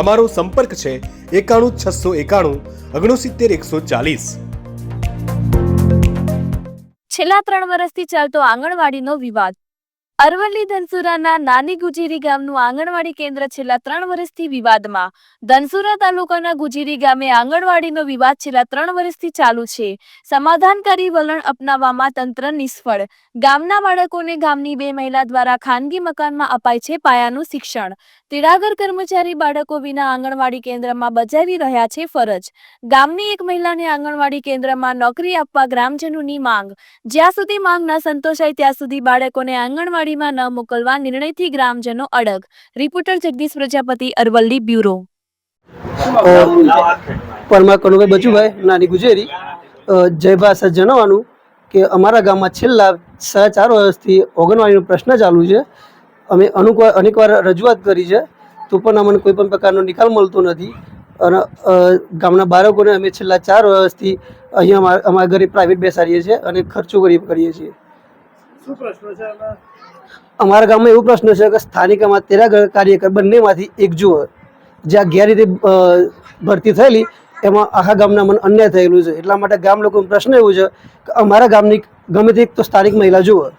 અમારો સંપર્ક છે એકાણું છસો એકાણું ઓગણસિત્તેર એકસો ચાલીસ. છેલ્લા ત્રણ વર્ષથી ચાલતો આંગણવાડીનો વિવાદ. અરવલ્લી ધનસુરાના નાની ગુજીરી ગામનું આંગણવાડી કેન્દ્ર છેલ્લા ત્રણ વર્ષથી વિવાદમાં. ધનસુરા તાલુકાના ગુજીરી ગામે આંગણવાડીનો વિવાદ છેલ્લા ત્રણ વર્ષથી ચાલુ છે. સમાધાનકારી વલણ અપનાવવામાં તંત્ર નિષ્ફળ. ગામના બાળકોને ગામની બે મહિલા દ્વારા ખાનગી મકાનમાં અપાય છે પાયાનું શિક્ષણ. તેડાગર કર્મચારી બાળકો વિના આંગણવાડી કેન્દ્રમાં બજાવી રહ્યા છે ફરજ. ગામની એક મહિલાને આંગણવાડી કેન્દ્રમાં નોકરી આપવા ગ્રામજનોની માંગ. જ્યાં સુધી માંગ ન સંતોષાય ત્યાં સુધી બાળકોને આંગણવાડીમાં ન મોકલવા નિર્ણયથી ગ્રામજનો અડગ. Reporter Jagdish Prajapati Aravalli bureau. Parmar Kanubhai Bachubhai નાની ગુજેરી. અ, જય ભાષા જણાવવાનું કે અમારા ગામમાં છેલ્લા સાડા ચાર વર્ષથી ઓગણવાડીનો પ્રશ્ન ચાલુ છે. અમે અનુકવાર અનેકવાર રજૂઆત કરી છે. તો પણ અમને કોઈ પણ પ્રકારનો નિકાલ મળતો નથી. અને ગામના બાળકોને અમે છેલ્લા ચાર વર્ષથી અહીંયા અમારા અમારા ઘરે પ્રાઇવેટ બેસાડીએ છીએ અને ખર્ચો કરી કરીએ છીએ. શું પ્રશ્ન છે અમારા ગામમાં એવો પ્રશ્ન છે કે સ્થાનિકમાં તેરા ઘર કાર્યકર બંનેમાંથી એક જુઓ. જ્યાં ગેરરીતે ભરતી થયેલી એમાં આખા ગામના મને અન્યાય થયેલું છે. એટલા માટે ગામ લોકોનો પ્રશ્ન એવો છે કે અમારા ગામની ગમે તે એક તો સ્થાનિક મહિલા જુઓ.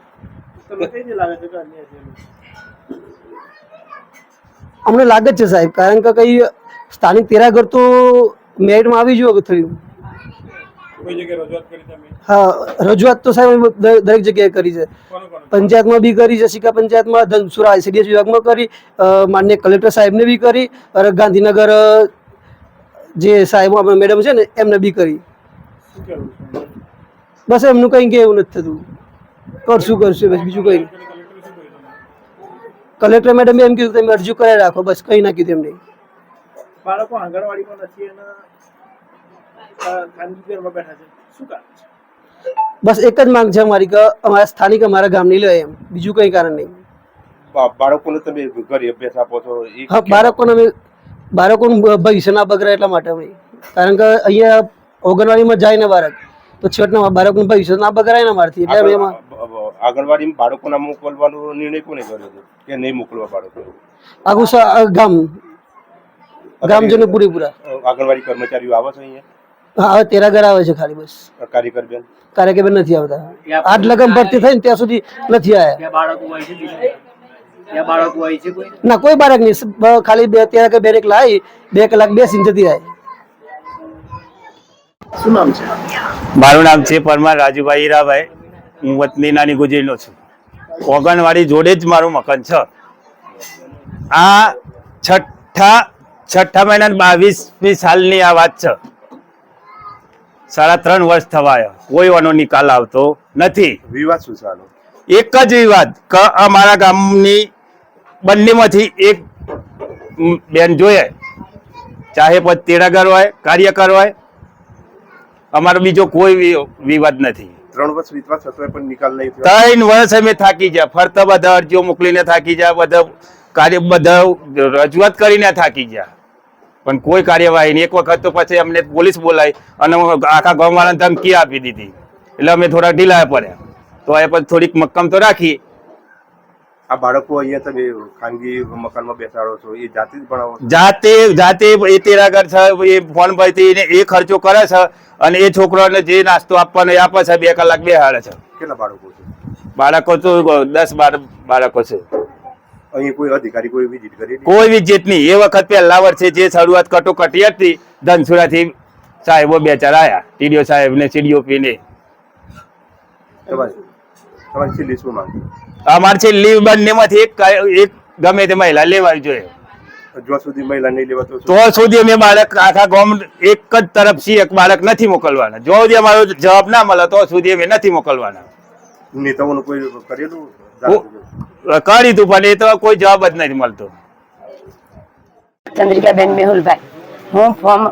અમને લાગે છે સાહેબ કારણ કે કઈ સ્થાનિક તેરાગર તો મેરિટમાં આવી જુઓ થયું. હા રજૂઆત તો સાહેબ દરેક જગ્યાએ કરી છે. પંચાયતમાં બી કરી છે સિક્કા પંચાયતમાં ધનસુરા આઈસીડીએસ વિભાગમાં કરી માન્ય કલેક્ટર સાહેબને બી કરી અને ગાંધીનગર જે સાહેબ આપણા મેડમ છે ને એમને બી કરી. કહેવું બસ એમનું કંઈ કે એવું નથી થતું. કરશું કરશું બસ બીજું કંઈ. કલેક્ટરે મેડમે એમ કીધું તમે અરજી કરાવી રાખો બસ કંઈ ના કીધું એમને. બાળકો આંગણવાડીમાં નથી અને બેઠા છે. શું કારણ છે? બસ એક જ માંગ છે અમારી કે અમારા સ્થાનિક અમારા ગામની લે એમ. બીજું કંઈ કારણ નહીં. બાળકોને તમે ઘરે અભ્યાસ આપો છો હા બાળકોને અમે બાળકોનું ભવિષ્ય ના બગડે એટલા માટે અમે. કારણ કે અહીંયા ઓગણવાડીમાં જાય ને બાળક તો છેવટના બાળકનું ભવિષ્ય ના બગડાય ને મારથી એટલે એમાં આગળવાડીમાં બાળકોના મોકલવાનો નિર્ણય કોને કર્યો હતો? કે નહીં મોકલવા બાળકો આખું સ- આ ગામ. ગામજનો પૂરેપૂરા. આંગણવાડી કર્મચારીઓ આવે છે અહીંયા? હા હવે તેરા ઘર આવે છે ખાલી બસ. કાર્યકર બેન? કાર્યકર નથી આવતા. આઠ લગન ભરતી થઈ ને ત્યાં સુધી નથી આવ્યા ત્યાં હોય છે બીજા? ત્યાં બાળકો હોય છે કોઈ? ના કોઈ બાળક નહીં. ખાલી બે તેરા કે બે કલાક આવી બે કલાક બેસીને જતી રહે. શું નામ છે? મારું નામ છે પરમાર રાજુભાઈ હીરાભાઈ. હું વતની નાની ગુજરીનો છું. ઓગણવાડી જોડે જ મારું મકાન છે. આ છઠ્ઠા છઠ્ઠા મહિના બાવીસમી સાલની આ વાત છે. સાડા ત્રણ વર્ષ થવાયા. કોઈ વાનો નિકાલ આવતો નથી. વિવાદ શું ચાલો એક જ વિવાદ. કે અમારા ગામની બંનેમાંથી એક બેન જોઈએ ચાહે પછી તેડાગર હોય કાર્યકર હોય. અમારો બીજો કોઈ વિવાદ નથી. ત્રણ વર્ષ વીતવા પણ નિકાલ નહીં ત્રણ વર્ષ અમે થાકી ગયા. ફરતા બધા અરજીઓ મોકલીને થાકી ગયા. બધા કાર્ય બધા રજૂઆત કરીને થાકી ગયા. પણ કોઈ કાર્યવાહી નહીં. એક વખત તો પછી અમને પોલીસ બોલાવી અને આખા ગામવાળાને ધમકી આપી દીધી. એટલે અમે થોડા ઢીલા પડ્યા. તો એ પછી થોડીક મક્કમ તો રાખી. આ બાળકો અહીંયા તમે ખાનગી મકાનમાં બેસાડો છો એ જાતે જ ભણાવો જાતે જાતે એ તેરાગર છે એ ફોન પરથી એ ખર્ચો કરે છે અને એ છોકરાને જે નાસ્તો આપવાનો એ આપે છે બે કલાક બેહાડે છે. કેટલા બાળકો છે? બાળકો તો દસ બાર બાળકો છે. અહીં કોઈ અધિકારી કોઈ વિઝિટ કરી કોઈ વિજેત નહીં. એ વખત પહેલા વર્ષે જે શરૂઆત કટોકટી હતી ધનસુરાથી સાહેબો બે ચાર આવ્યા ટીડીઓ સાહેબ ને ને. છેલ્લી શું માંગ? અમારે છે લીવ બંને માંથી એક એક ગમે તે મહિલા લેવાવી જોઈએ. જ્યાં સુધી મહિલા નહીં લેવા તો સુધી અમે બાળક આખા ગામ એક જ તરફથી એક બાળક નથી મોકલવાના. જો સુધી અમારો જવાબ ના મળે તો સુધી અમે નથી મોકલવાના. નેતાઓનું કોઈ કરેલું કરી તું પણ એ તો કોઈ જવાબ જ નથી મળતો. ચંદ્રિકાબેન મેહુલભાઈ હું ફોર્મ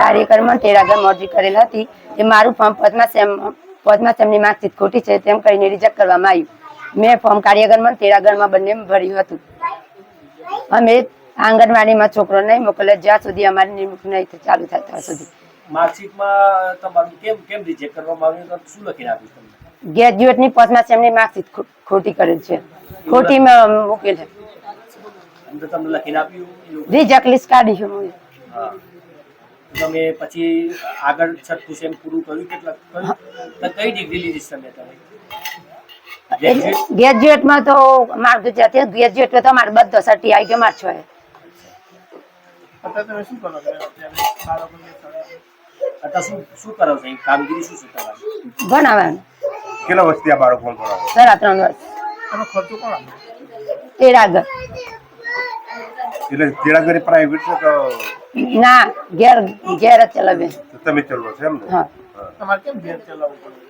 કાર્યક્રમમાં તેરાગમ અરજી કરેલ હતી. એ મારું ફોર્મ પદ્મા સેમ પદ્મા સેમની માર્કશીટ ખોટી છે તેમ કહીને રિજેક્ટ કરવામાં આવ્યું. મેં ફોર્મ કાર્યક્રમમાં તેરાગરમાં બંને ભર્યું હતું. અમે આંગણવાડીમાં છોકરો નહીં મોકલે જ્યાં સુધી અમારી નિમણૂક નહીં ચાલુ થાય ત્યાં સુધી. માર્કશીટમાં તમારું કેમ કેમ રિજેક્ટ કરવામાં આવ્યું? શું લખીને આપ્યું તમને? ગ્રેજ્યુએટની પદ્મા એમની માર્કશીટ ખોટી કરેલ છે. ખોટી મેં મૂકેલ છે? રિજેક્ટ લિસ્ટ કાઢી છે મેં. તમે પછી આગળ છઠ્ઠું સેમ પૂરું કર્યું કેટલા કઈ ડિગ્રી લીધી તમે તમે ગ્રેજ્યુએટમાં તો મારું તો જાતે ગ્રેજ્યુએટ તો મારે બધો સર્ટી આવી ગયો માર છો તમે શું કરો અત્યારે શું શું કરો છો? કામગીરી શું છે તમારી? ભણાવવાનું. કેટલા વર્ષથી આ બાળકોને ભણાવો સાડા ત્રણ વર્ષ. એનો ખર્ચો કોણ આપે? તેડાગર એટલે તેડાગર પ્રાઇવેટ છે તો ના ઘેર ઘેર ચલાવે. તમે ચલાવો છો એમ ને? હા. તમારે કેમ ઘેર ચલાવવું પડે?